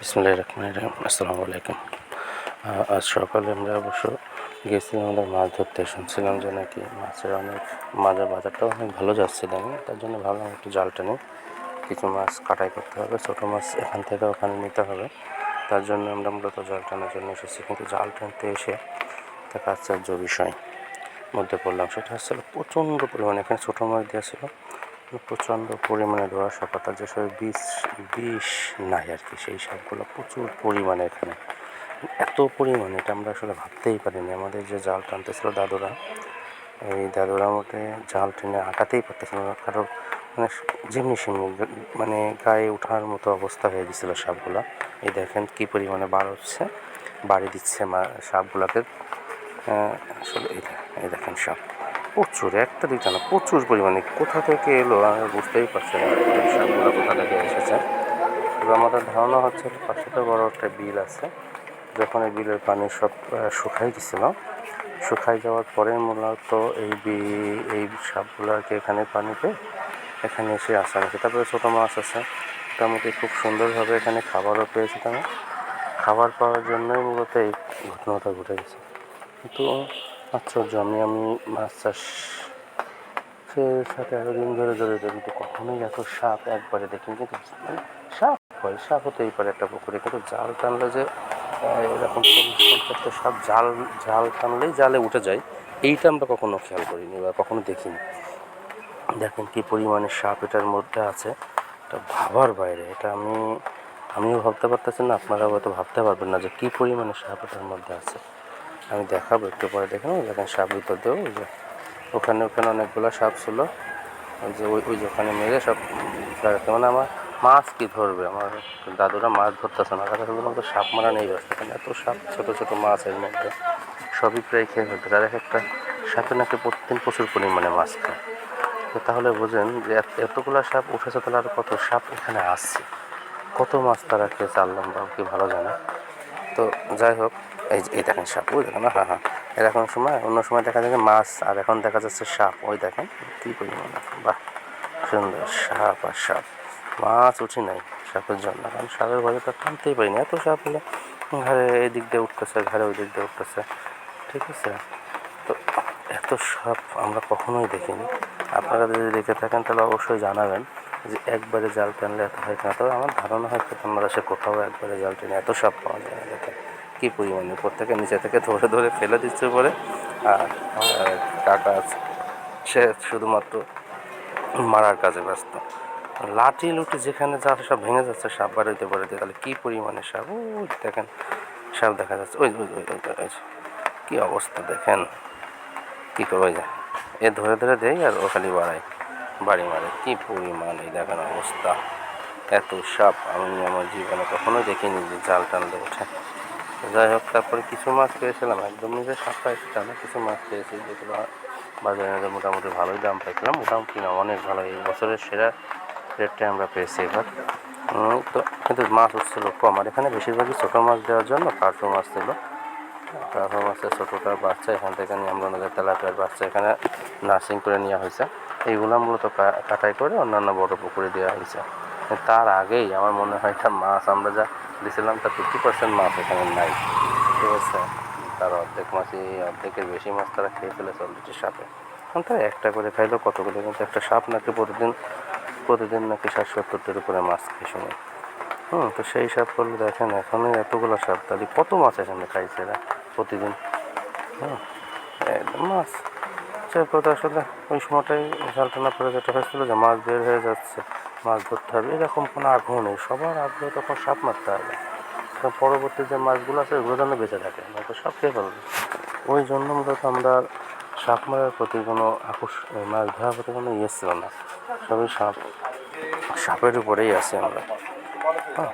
আসসালামু আলাইকুম আজ সকালে আমরা অবশ্য গেছিলাম আমাদের মাছ ধরতে শুনছিলাম যে নাকি মাছের অনেক মাছের বাজারটাও অনেক ভালো যাচ্ছে দামি তার জন্য ভাবলাম একটু জালটা নিই। কিছু মাছ কাটাই করতে হবে। ছোটো মাছ এখান থেকে ওখানে নিতে হবে। তার জন্য আমরা মূলত জাল টানার জন্য এসেছি। কিন্তু জাল টানতে এসে একটা আশ্চর্য বিষয় মধ্যে পড়লাম। সেটা হচ্ছে প্রচণ্ড পরিমাণে। এখানে ছোটো মাছ দেওয়া ছিল। প্রচণ্ড পরিমাণে ধোঁয়াশা পাতা যেসব বিষ বিষ নাই আর কি, সেই সবগুলো প্রচুর পরিমাণে এখানে। এত পরিমাণে এটা আমরা আসলে ভাবতেই পারিনি। আমাদের যে জাল টানতেছিল দাদুরা, এই দাদুরা মধ্যে জাল টেনে আটাতেই পারতেছিল না, কারণ মানে যেমনি সেমনি মানে গায়ে ওঠার মতো অবস্থা হয়ে গেছিল সাপগুলো। এই দেখেন কী পরিমাণে বার হচ্ছে, বাড়ি দিচ্ছে মা সাপগুলাকে। আসলে এই দেখেন সাপ প্রচুর, একটা দুইটা না, প্রচুর পরিমাণে। কোথা থেকে এলো, আমি বুঝতেই পারছি না। সাপগুলো কোথা থেকে এসেছে? তবে আমাদের ধারণা হচ্ছে পাশে তো বড় একটা বিল আছে, যখন এই বিলের পানি সব শুকাই গেছিল। শুকাই যাওয়ার পরে মূলত এই বি, এই সাপগুলো আর কি এখানে পানিতে এখানে এসে আসা গেছে তারপরে ছোটো মাছ আছে, মোটামুটি খুব সুন্দরভাবে এখানে খাবারও পেয়েছি তেমন খাবার পাওয়ার জন্যই মূলত এই ঘটনাটা ঘটে গেছে। কিন্তু আশ্চর্য আমি আমি মাছ চাষ এর সাথে এতদিন ধরে ধরে কিন্তু কখনোই এত সাপ একবারে দেখিনি। কিন্তু মানে সাপ হয়, সাপ হতেই পারে একটা পুকুরে, কিন্তু জাল টানলে যে এরকম পঞ্চাশটা সাপ জাল জাল টানলেই জালে উঠে যায়, এইটা আমরা কখনো খেয়াল করিনি বা কখনো দেখিনি। দেখেন কি পরিমাণে সাপ এটার মধ্যে আছে, এটা ভাবার বাইরে, এটা আমি, আমিও ভাবতে পারতেছি না আপনারা হয়তো ভাবতে পারবেন না যে কী পরিমাণে সাপ এটার মধ্যে আছে। আমি দেখাবো, একটু পরে দেখেন দেখেন সাপ ভিতর দিয়েও ওই যে ওখানে ওখানে অনেকগুলো সাপ ছিল। ওই যে, ওই ওই যে ওখানে মেরে সব লাগাতে মানে আমার মাছ কি ধরবে? আমার দাদুরা মাছ ধরতেছে না। তারা শুধুমাত্র সাপ মারা নেই ব্যস্ত। এখানে এত সাপ, ছোটো ছোটো মাছ এর মধ্যে। সবই প্রায় খেয়ে ফেলতে। তার এক একটা সাপে নাকি প্রতিদিন প্রচুর পরিমাণে মাছ খায়। তো তাহলে বোঝেন যে এত- এতগুলো সাপ উঠেছে, তাহলে আর কত সাপ এখানে আসছে কত মাছ তারা খেয়েছে, আল্লাহ কি ভালো জানে। তো যাই হোক এই যে- এই দেখেন সাপ, ওই দেখেন হ্যাঁ হ্যাঁ। এরকম সময়, অন্য সময় দেখা যায় মাছ, আর এখন দেখা যাচ্ছে সাপ, ওই দেখেন কী পরিমাণ বাহ, সুন্দর সাপ আর সাপ। মাছ উঠি নাই সাপের জন্য, কারণ সাপের ভয়ে তো টানতেই পারিনি এত সাপ হলে ঘরে এই দিক দিয়ে উঠতেছে ঘাড়ে ওই দিক দিয়ে উঠতেছে। ঠিক আছে? তো এত সাপ আমরা কখনোই দেখিনি। আপনারা যদি দেখে থাকেন, তাহলে অবশ্যই জানাবেন যে একবারে জাল টানলে এত হয় না তবে আমার ধারণা হয় হয়তো বাংলাদেশে কোথাও একবারে জাল টেনে এত সাপ পাওয়া যায় না দেখেন কী পরিমাণে? থেকে নিচে থেকে ধরে ধরে ফেলে দিচ্ছে পরে আর কাকা সে শুধুমাত্র মারার কাজে ব্যস্ত। লাঠি লুটি যেখানে যা সব ভেঙে যাচ্ছে, সাপ হইতে পারে তাহলে কী পরিমাণে সাপ? ওই দেখেন, সাপ দেখা যাচ্ছে। ওই ওই ওই যে। কী অবস্থা দেখেন। কী করবে যায়? এ ধরে ধরে দেয় আর ও খালি বাড়ায়, বাড়ি মারে। কী পরিমাণ এই দেখেন অবস্থা। এত সাপ, আমি আমার জীবনে কখনোই দেখিনি যে জাল টানলে ওঠে। যাই হোক, তারপরে কিছু মাছ পেয়েছিলাম। একদম নিজে সাপ পাইছিলাম না কিছু মাছ পেয়েছি, যেগুলো বাজারে মোটামুটি ভালোই দাম পাইছিলাম। মোটামুটি না, অনেক ভালো। এই বছরের সেরা রেটটাই আমরা পেয়েছি এবার। তো কিন্তু মাছ উঠছিল কম। আর এখানে বেশিরভাগই ছোটো মাছ দেওয়ার জন্য কার্পো মাছ ছিল। কার্পো মাছের ছোটোটার বাচ্চা, এখান থেকে নিয়ে আমরা ওনাদের তেলাপিয়ার বাচ্চা এখানে নার্সিং করে নেওয়া হয়েছে। এইগুলো মূলত কাটাই করে অন্যান্য বড় পুকুরে দেওয়া হয়েছে। তার আগেই আমার মনে হয় একটা মাছ, আমরা যা দিয়েছিলাম তার ফিফটি পার্সেন্ট মাছ এখানে নাই। ঠিক আছে? তার অর্ধেক মাছই, অর্ধেকের বেশি মাছ তারা খেয়ে ফেলেছে অলরেডি সাপে। এখন তারা একটা করে খাইলেও কতগুলো কিন্তু একটা সাপ নাকি প্রতিদিন প্রতিদিন নাকি ষাট সত্তরটার উপরে মাছ খাই শুনে। হুম, তো সেই সাপ করলে দেখেন, এখনই এতগুলো সাপ, তাহলে কত মাছ এখানে খাইছে এরা প্রতিদিন? একদম মাছ। সে কথা আসলে ওই সময়টাই ঝালটানা পরে যেটা হয়েছিল যে মাছ বের হয়ে যাচ্ছে। মাছ ধরতে হবে। এরকম কোনো আগ্রহ নেই। সবার আগ্রহ তখন সাপ মারতে হবে। কারণ পরবর্তী যে মাছগুলো আছে ওগুলো যেন বেঁচে থাকে নয়তো সব খেয়ে ফেলবে। ওই জন্য মূলত আমরা সাপ মারার প্রতি কোনো আকর্ষণ মাছ ধরার প্রতি কোনো ইয়ে ছিল না। সবই সাপ সাপের উপরেই আছি আমরা। হ্যাঁ।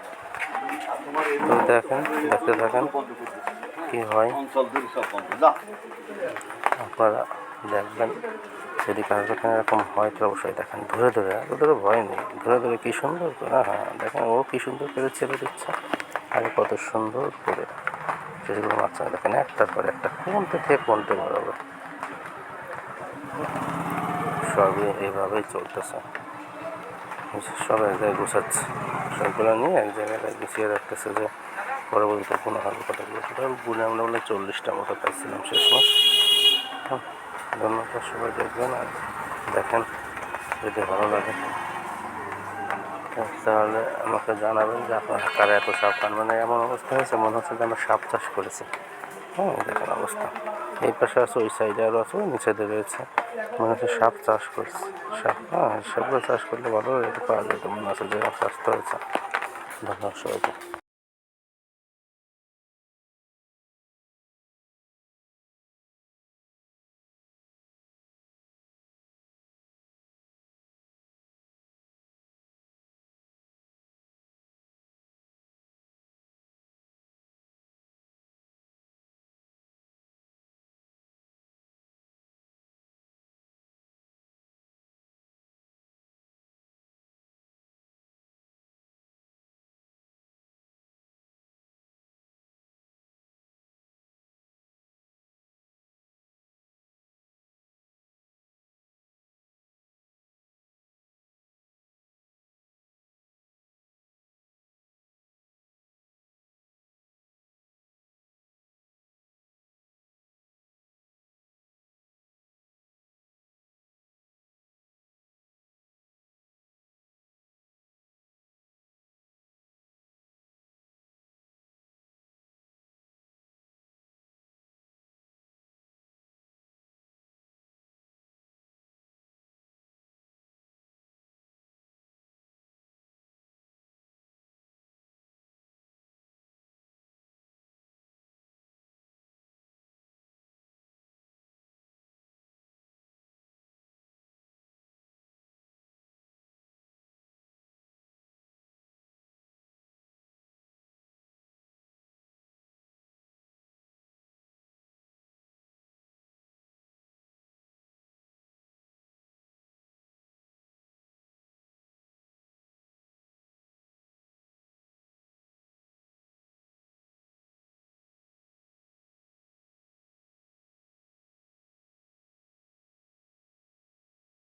তো দেখেন দেখতে থাকেন কী হয়। আপনারা দেখবেন। যদি কারোর এখানে এরকম হয় তো অবশ্যই দেখেন ধরে ধরে এত ধরে ভয় নেই। ধরে ধরে কী সুন্দর হ্যাঁ হ্যাঁ দেখেন ও কী সুন্দর করে ছেড়ে দিচ্ছে। আর কত সুন্দর করে। সেগুলো মাছ দেখেন একটার পর একটা কোনটা থেকে কোনটা বরাবর সবই এইভাবেই চলতেছে। সব এক জায়গায় গুছাচ্ছে। সবগুলো নিয়ে এক জায়গায় গুছিয়ে রাখতেছে যে পরবর্তীতে কোনো হবে কতগুলো টোটাল গুনে আমরা বলে চল্লিশটা মতো পাইছিলাম শেষ মাস। হ্যাঁ, ধন্যবাদ সবাই দেখবেন আর দেখেন, যদি ভালো লাগে। তাহলে আমাকে জানাবেন যে আপনার কারা এত সাপ খান মানে এমন অবস্থা হয়েছে, মনে হচ্ছে যে আমরা সাপ চাষ করেছি। হ্যাঁ দেখেন অবস্থা। এই পাশে আছে, ওই সাইডে আরও আছে, ওই নিচেতে রয়েছে। মনে হচ্ছে সাপ চাষ করছে। সাপ হ্যাঁ সাপগুলো চাষ করলে ভালো রেট পাওয়া যেত মনে হচ্ছে যে স্বাস্থ্য হয়েছে ধন্যবাদ সবাইকে।